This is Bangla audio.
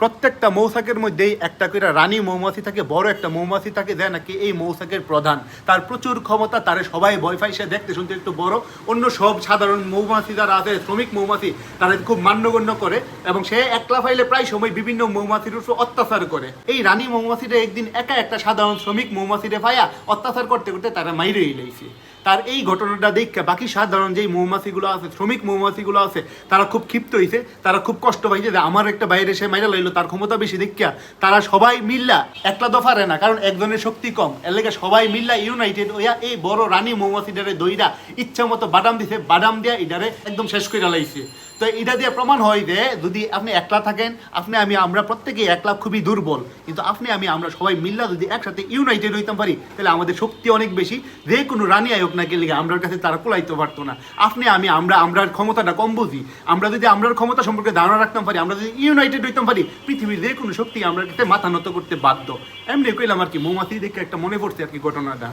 প্রত্যেকটা মৌসাকের মধ্যেই একটা করে রানী মৌমাছি থাকে, বড় একটা মৌমাছি থাকে দেয় নাকি এই মৌসাকের প্রধান। তার প্রচুর ক্ষমতা, তারে সবাই পায়, সে দেখতে শুনতে একটু বড়। অন্য সব সাধারণ মৌমাছি যারা আছে, শ্রমিক মৌমাছি, তারা খুব মান্যগণ্য করে এবং সে একলা ফাইলে প্রায় সময় বিভিন্ন মৌমাছির উপর অত্যাচার করে। এই রানী মৌমাছিটা একদিন একা একটা সাধারণ শ্রমিক মৌমাছিরে পায়া অত্যাচার করতে করতে তারা মাইরে ইলাইছে তার এই ঘটনাটা দেখে বাকি সাধারণ যেই মৌমাছিগুলো আছে, শ্রমিক মৌমাছিগুলো আছে, তারা খুব ক্ষিপ্ত হয়েছে তারা খুব কষ্ট পাইছে যে আমার একটা বাইরে সে মাইরা লাইলো তার ক্ষমতা বেশি, দেখিয়া তারা সবাই মিল্লা একলা দফারে না, কারণ একজনের শক্তি কম। এর লেগে সবাই মিল্লা ইউনাইটেড হইয়া এই বড় রানী মৌমাছিটারে দইরা ইচ্ছা মতো বাদাম দিছে, বাদাম দিয়া ইডারে একদম শেষ করে লাইছে। তো এটা দিয়ে প্রমাণ হয় যে যদি আপনি একলা থাকেন, আপনি আমি, আমরা প্রত্যেকেই একলা খুবই দুর্বল। কিন্তু আপনি আমি, আমরা সবাই মিল্লা যদি একসাথে ইউনাইটেড হইতাম পারি, তাহলে আমাদের শক্তি অনেক বেশি। যে কোনো রানী আয়োগ না গেলে আমরার কাছে তারা কোলাইতে পারতো না। আপনি আমি, আমরা, আমরার ক্ষমতাটা কম বুঝি। আমরা যদি আমরার ক্ষমতা সম্পর্কে ধারণা রাখতাম পারি, আমরা যদি ইউনাইটেড হইতাম পারি, পৃথিবীর যে কোনো শক্তি আমরা কাছে মাথা নত করতে বাধ্য। এমনি কইলাম আর কি, মৌমাছি দেখে একটা মনে পড়ছে আর কি ঘটনাটা।